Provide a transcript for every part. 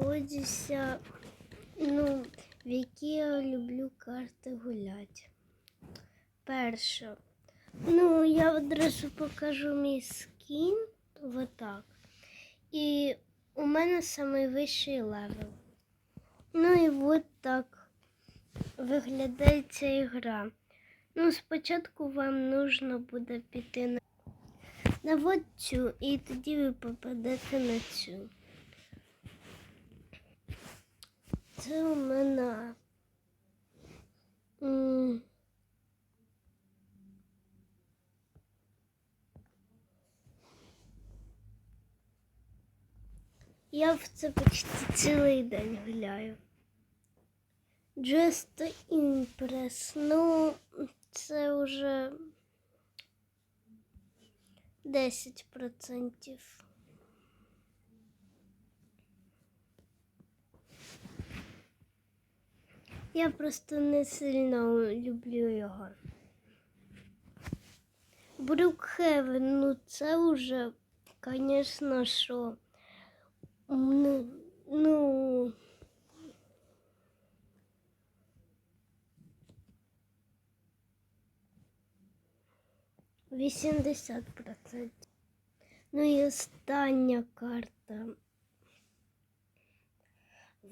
знаходжуся, ну, в які я люблю карти гуляти. Перша. Ну, я одразу покажу мій скін. Отак. І у мене найвищий левел. Ну і от так виглядає ця ігра. Ну, спочатку вам нужно буде піти на, на от цю, і тоді ви попадете на цю. Це у мене. Я в це почти цілий день гуляю. Just Impress. Ну, це вже 10%. Я просто не сильно люблю його. Брукхевен, ну це вже, звісно, що. Ну, ну, вісімдесят процентів. Ну і остання карта.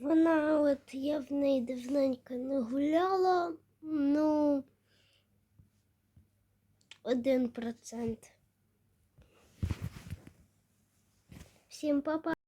Вона от я в неї давненько не гуляла, ну один процент. Всім па-па.